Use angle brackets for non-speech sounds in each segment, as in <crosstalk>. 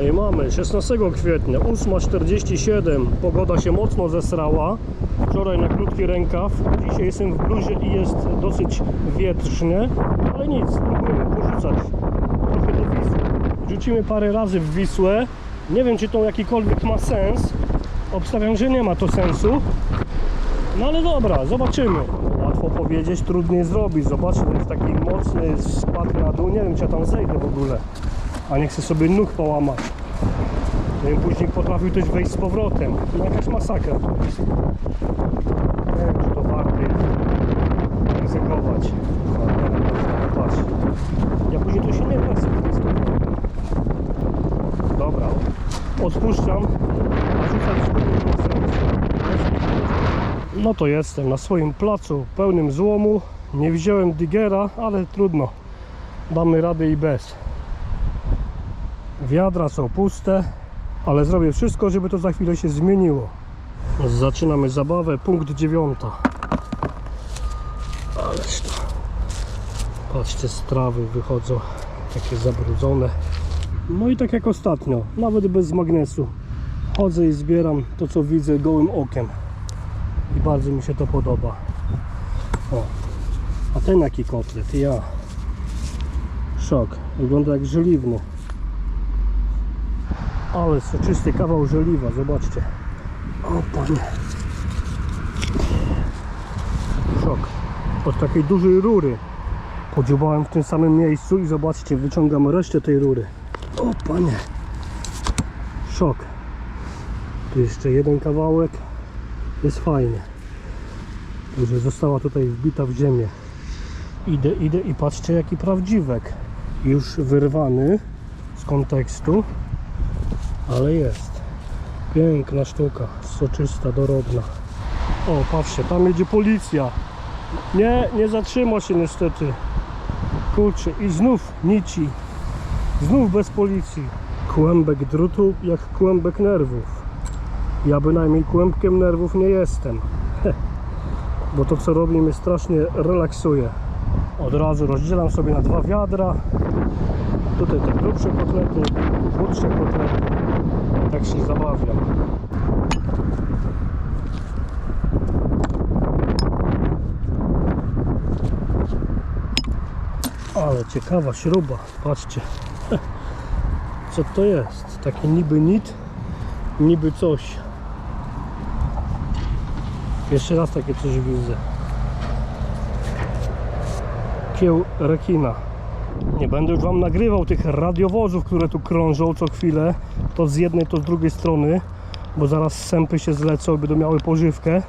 No i mamy 16 kwietnia, 8.47. Pogoda się mocno zesrała. Wczoraj na krótki rękaw. Dzisiaj jestem w bluzie i jest dosyć wietrznie. Ale nic, spróbujemy porzucać trochę do Wisły. Rzucimy parę razy w Wisłę. Nie wiem, czy to jakikolwiek ma sens. Obstawiam, że nie ma to sensu. No ale dobra, zobaczymy. Łatwo powiedzieć, trudniej zrobić. Zobaczcie, to jest taki mocny spadek na dół. Nie wiem, czy ja tam zejdę w ogóle. A nie chcę sobie nóg połamać. No i później potrafił też wejść z powrotem. No jakaś masakra to jest. Nie wiem, czy to warto jest ryzykować. Ja później tu się nie wlecę. Dobra, odpuszczam. No to jestem na swoim placu pełnym złomu. Nie wziąłem digera, ale trudno. Damy radę i bez. Wiadra są puste, ale zrobię wszystko, żeby to za chwilę się zmieniło. Zaczynamy zabawę, punkt dziewiąta. Ależ to. Patrzcie, strawy wychodzą takie zabrudzone. No i tak jak ostatnio, nawet bez magnesu. Chodzę i zbieram to, co widzę gołym okiem. I bardzo mi się to podoba. O, a ten jaki kotlet? Ja. Szok. Wygląda jak żeliwny. Ale soczysty kawał żeliwa, zobaczcie. O panie. Szok. Od takiej dużej rury. Podziubałem w tym samym miejscu i zobaczcie, wyciągam resztę tej rury. O panie. Szok. Tu jeszcze jeden kawałek. Jest fajnie. Że została tutaj wbita w ziemię. Idę, idę i patrzcie jaki prawdziwek. Już wyrwany z kontekstu. Ale jest. Piękna sztuka. Soczysta, dorodna. O, patrzcie, tam jedzie policja. Nie, nie zatrzyma się niestety. Kurczę, i znów nici. Znów bez policji. Kłębek drutu jak kłębek nerwów. Ja bynajmniej kłębkiem nerwów nie jestem. Bo to co robi mnie strasznie relaksuje. Od razu rozdzielam sobie na dwa wiadra. Tutaj te grubsze kotlety, chudsze kotlety. Tak się zabawiam. Ale ciekawa śruba, patrzcie. <laughs> Co to jest? Taki niby nit, niby coś. Jeszcze raz takie coś widzę. Kieł rekina. Nie będę już Wam nagrywał tych radiowozów, które tu krążą co chwilę. To z jednej, to z drugiej strony. Bo zaraz sępy się zlecą i będą miały pożywkę.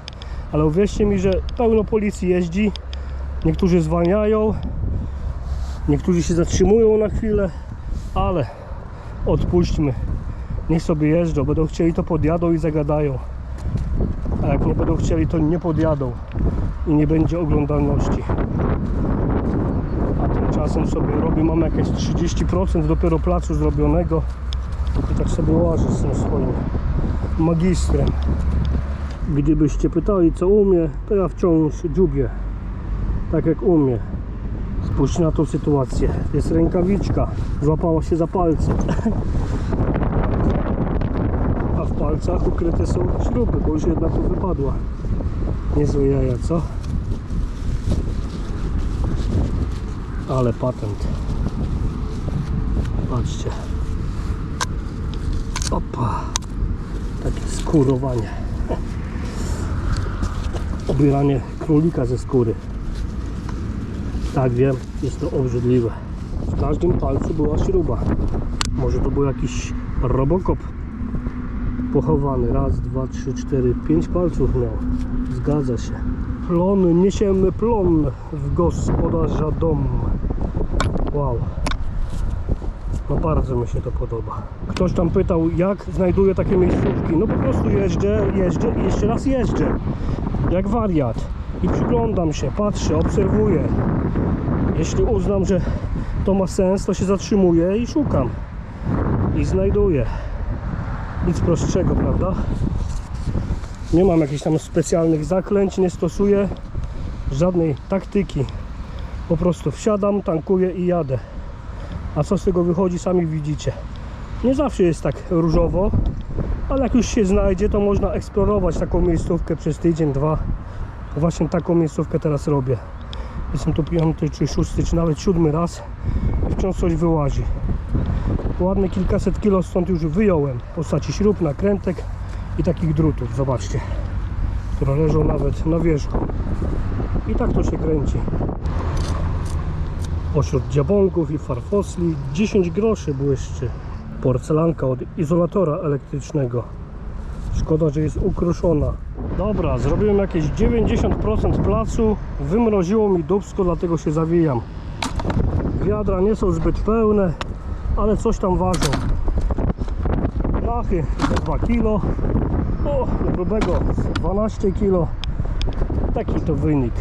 Ale uwierzcie mi, że pełno policji jeździ. Niektórzy zwalniają. Niektórzy się zatrzymują na chwilę. Ale odpuśćmy. Niech sobie jeżdżą. Będą chcieli to podjadą i zagadają. A jak nie będą chcieli, to nie podjadą i nie będzie oglądalności. A tymczasem sobie robię, mam jakieś 30% dopiero placu zrobionego i tak sobie łażę z tym swoim magistrem. Gdybyście pytali co umie, to ja wciąż dziubię, tak jak umie. Spójrz na tą sytuację. Jest rękawiczka, złapała się za palce. A w palcach ukryte są śruby, bo już jedna tu wypadła. Niezłe jaja, co? Ale patent. Patrzcie. Opa. Takie skurowanie. <laughs> Obieranie królika ze skóry. Tak wiem, jest to obrzydliwe. W każdym palcu była śruba. Może to był jakiś robokop pochowany. Raz, dwa, trzy, cztery, pięć palców miał. Zgadza się. Plon, niesiemy plon w gospodarza dom. Wow. No bardzo mi się to podoba. Ktoś tam pytał, jak znajduję takie miejscówki. No po prostu jeżdżę, jeżdżę i jeszcze raz jeżdżę. Jak wariat. I przyglądam się, patrzę, obserwuję. Jeśli uznam, że to ma sens, to się zatrzymuję i szukam. I znajduję. Nic prostszego, prawda? Nie mam jakichś tam specjalnych zaklęć, nie stosuję żadnej taktyki. Po prostu wsiadam, tankuję i jadę. A co z tego wychodzi, sami widzicie. Nie zawsze jest tak różowo, ale jak już się znajdzie, to można eksplorować taką miejscówkę przez tydzień, dwa. Właśnie taką miejscówkę teraz robię. Jestem tu piąty, czy szósty, czy nawet siódmy raz i wciąż coś wyłazi. Ładne kilkaset kilo stąd już wyjąłem w postaci śrub, nakrętek i takich drutów, zobaczcie, które leżą nawet na wierzchu. I tak to się kręci. Pośród dziabąków i farfosli 10 groszy błyszczy. Porcelanka od izolatora elektrycznego. Szkoda, że jest ukruszona. Dobra, zrobiłem jakieś 90% placu. Wymroziło mi dubsko, dlatego się zawijam. Wiadra nie są zbyt pełne, ale coś tam ważą. Blachy 2 kg. O, grubego 12 kg. Taki to wynik.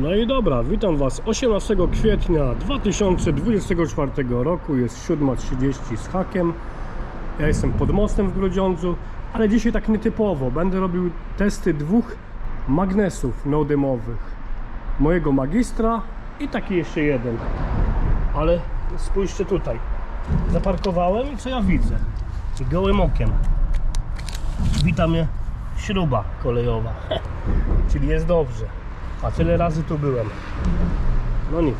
No i dobra, witam Was 18 kwietnia 2024 roku, jest 7.30 z hakiem. Ja jestem pod mostem w Grudziądzu, ale dzisiaj tak nietypowo. Będę robił testy dwóch magnesów neodymowych. Mojego magistra i taki jeszcze jeden. Ale spójrzcie tutaj. Zaparkowałem i co ja widzę? Gołym okiem. Wita mnie śruba kolejowa. <laughs> Czyli jest dobrze. A tyle razy tu byłem. No nic.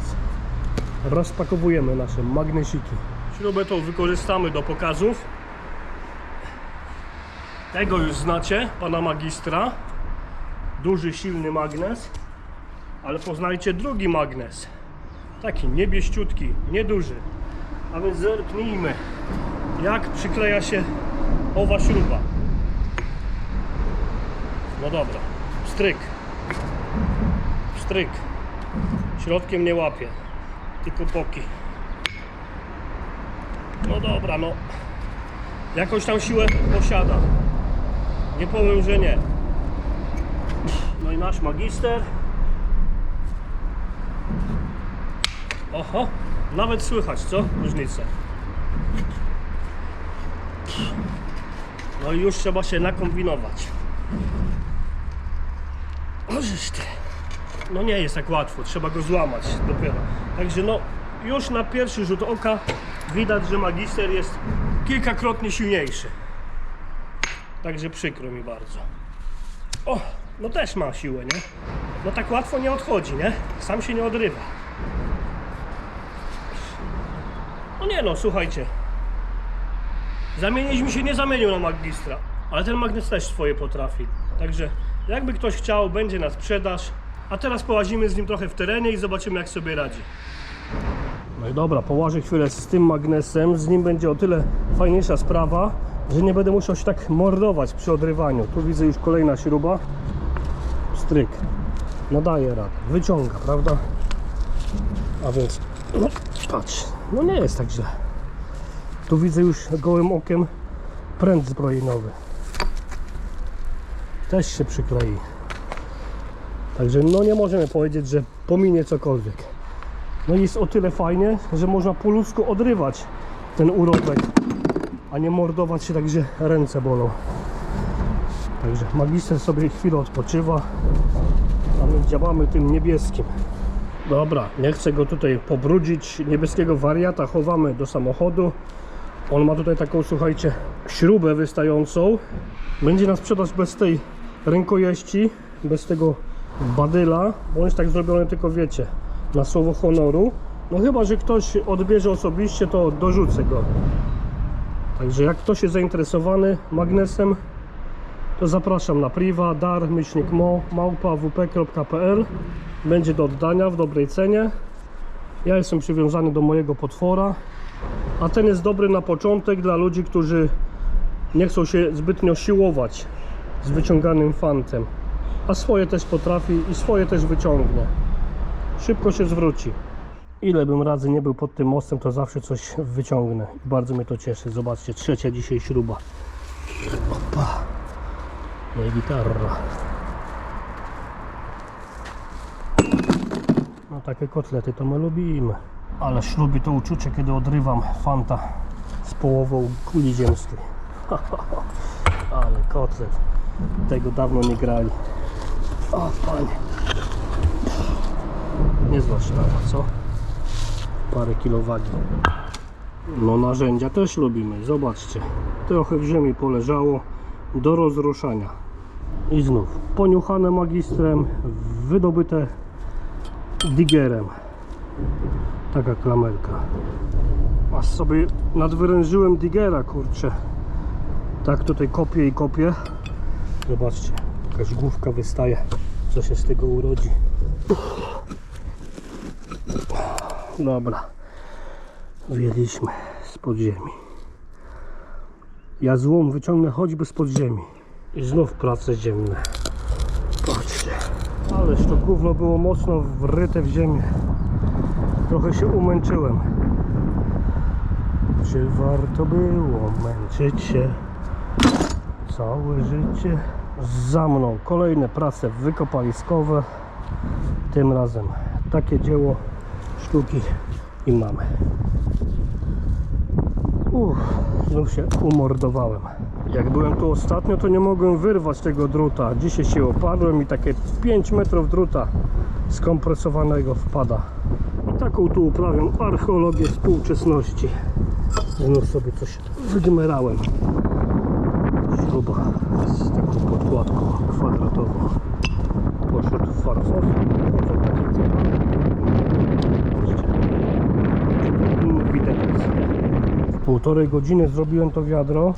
Rozpakowujemy nasze magnesiki. Śrubę tą wykorzystamy do pokazów. Tego już znacie, pana magistra. Duży, silny magnes. Ale poznajcie drugi magnes. Taki niebieściutki, nieduży. A więc zerknijmy, jak przykleja się owa śruba. No dobra, stryk stryk. Środkiem nie łapie, tylko boki. No dobra, no. Jakąś tam siłę posiada. Nie powiem, że nie. No i nasz magister. Oho, nawet słychać, co? Różnicę. No i już trzeba się nakombinować. Możesz ty no nie jest tak łatwo, trzeba go złamać dopiero. Także no, już na pierwszy rzut oka widać, że magister jest kilkakrotnie silniejszy. Także przykro mi bardzo. O, no też ma siłę, nie? No tak łatwo nie odchodzi, nie? Sam się nie odrywa. No nie no, słuchajcie. Zamienić mi się nie zamienił na magistra, ale ten magnes też swoje potrafi. Także jakby ktoś chciał, będzie na sprzedaż. A teraz połazimy z nim trochę w terenie i zobaczymy jak sobie radzi. No i dobra, połażę chwilę z tym magnesem. Z nim będzie o tyle fajniejsza sprawa, że nie będę musiał się tak mordować przy odrywaniu. Tu widzę już kolejna śruba. Stryk. No daje radę. Wyciąga, prawda? A więc, no patrz, no nie jest tak źle. Tu widzę już gołym okiem pręt zbrojeniowy. Też się przyklei. Także no nie możemy powiedzieć, że pominie cokolwiek. No jest o tyle fajnie, że można po ludzku odrywać ten urobek, a nie mordować się tak, że ręce bolą. Także magister sobie chwilę odpoczywa, a my działamy tym niebieskim. Dobra, nie chcę go tutaj pobrudzić. Niebieskiego wariata chowamy do samochodu. On ma tutaj taką, słuchajcie, śrubę wystającą. Będzie na sprzedaż bez tej rękojeści, bez tego badyla, jest tak zrobiony tylko wiecie, na słowo honoru. No chyba, że ktoś odbierze osobiście, to dorzucę go. Także jak ktoś jest zainteresowany magnesem, to zapraszam na priwa dar mo małpa wp.pl będzie do oddania w dobrej cenie ja jestem przywiązany do mojego potwora a ten jest dobry na początek dla ludzi, którzy nie chcą się zbytnio siłować z wyciąganym fantem a swoje też potrafi i swoje też wyciągnie. Szybko się zwróci. Ile bym razy nie był pod tym mostem, to zawsze coś wyciągnę. Bardzo mnie to cieszy. Zobaczcie, trzecia dzisiaj śruba. Opa. No i gitarra. No takie kotlety to my lubimy. Ale ślubi to uczucie, kiedy odrywam fanta z połową kuli ziemskiej. <laughs> Ale kotlet. Tego dawno nie grali. O panie. Niezła sztama, co? Parę kilo wagi. No narzędzia też lubimy, zobaczcie. Trochę w ziemi poleżało do rozruszania. I znów poniuchane magistrem, wydobyte digerem. Taka klamerka. Aż sobie nadwyrężyłem digera, kurczę. Tak tutaj kopię i kopię. Zobaczcie, jakaś główka wystaje. Co się z tego urodzi. Dobra. Wyjęliśmy z podziemi. Ja złom wyciągnę choćby z podziemi. I znów prace ziemne. Patrzcie. Ależ to gówno było mocno wryte w ziemię. Trochę się umęczyłem. Czy warto było męczyć się całe życie? Za mną kolejne prace wykopaliskowe. Tym razem takie dzieło sztuki i mamy. Uff, znów się umordowałem. Jak byłem tu ostatnio, to nie mogłem wyrwać tego druta. Dzisiaj się oparłem i takie 5 metrów druta skompresowanego wpada. I taką tu uprawiam archeologię współczesności. Znów sobie coś wygmerałem. Śruba z taką podkładką kwadratową. Poszedł w farfos. Wchodzą takie ceny. Widać. W półtorej godziny zrobiłem to wiadro.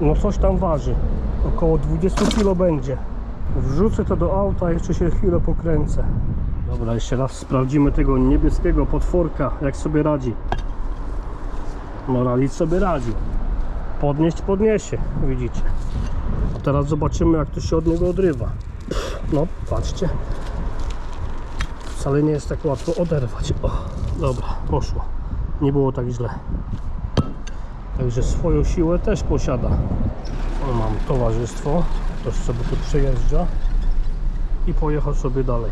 No coś tam waży. Około 20 kg będzie. Wrzucę to do auta, jeszcze się chwilę pokręcę. Dobra, jeszcze raz sprawdzimy tego niebieskiego potworka, jak sobie radzi. Radzić sobie radzi. Podnieść podniesie, widzicie. Teraz zobaczymy jak to się od niego odrywa. No, patrzcie. Wcale nie jest tak łatwo oderwać. O, dobra, poszło. Nie było tak źle. Także swoją siłę też posiada. O, mam towarzystwo. Ktoś sobie tu przejeżdża i pojechał sobie dalej.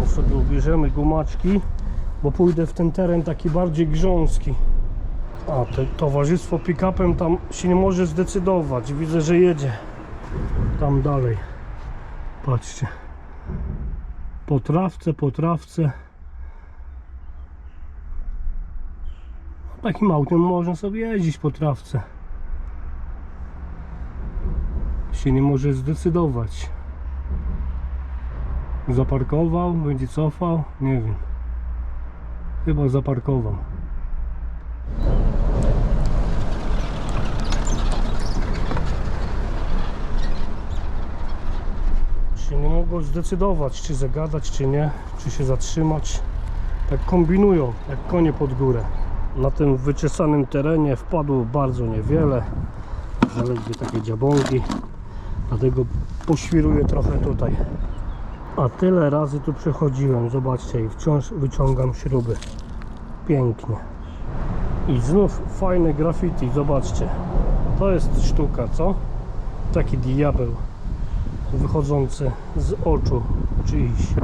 My sobie ubierzemy gumaczki, bo pójdę w ten teren taki bardziej grząski. A to towarzystwo pick-upem tam się nie może zdecydować. Widzę, że jedzie tam dalej. Patrzcie. Po trawce, po trawce. Takim autem można sobie jeździć po trawce. Się nie może zdecydować. Zaparkował, będzie cofał, nie wiem. Chyba zaparkował. Się nie mogą zdecydować, czy zagadać, czy nie, czy się zatrzymać. Tak kombinują, jak konie pod górę. Na tym wyczesanym terenie wpadło bardzo niewiele. Zaledwie takie dziabągi. Dlatego poświruję trochę tutaj. A tyle razy tu przechodziłem, zobaczcie, i wciąż wyciągam śruby. Pięknie. I znów fajne graffiti, zobaczcie. To jest sztuka, co? Taki diabeł wychodzący z oczu czyjś.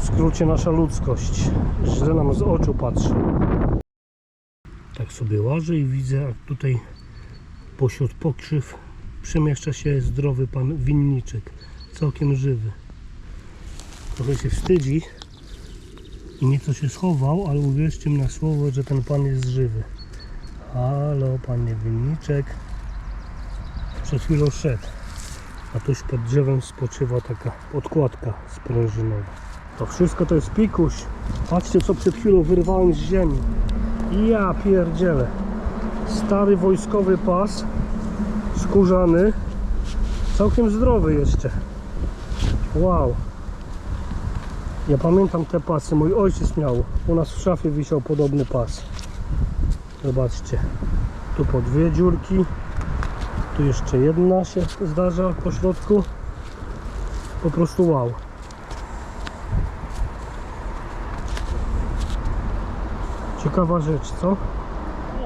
W skrócie nasza ludzkość. Źle nam z oczu patrzy. Tak sobie łażę i widzę, jak tutaj pośród pokrzyw przemieszcza się zdrowy pan winniczek. Całkiem żywy. Trochę się wstydzi i nieco się schował, ale uwierzcie mi na słowo, że ten pan jest żywy. Halo, panie winniczek. Przed chwilą szedł. A tuż pod drzewem spoczywa taka podkładka sprężynowa. To wszystko to jest pikuś. Patrzcie co przed chwilą wyrwałem z ziemi. Ja pierdzielę. Stary wojskowy pas. Skórzany. Całkiem zdrowy jeszcze. Wow. Ja pamiętam te pasy. Mój ojciec miał. U nas w szafie wisiał podobny pas. Zobaczcie. Tu po dwie dziurki. Tu jeszcze jedna się zdarza po środku. Po prostu wow. Ciekawa rzecz, co?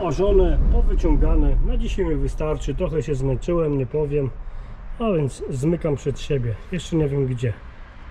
Ułożone, powyciągane. Na dzisiaj mi wystarczy. Trochę się zmęczyłem, nie powiem. A więc zmykam przed siebie. Jeszcze nie wiem gdzie.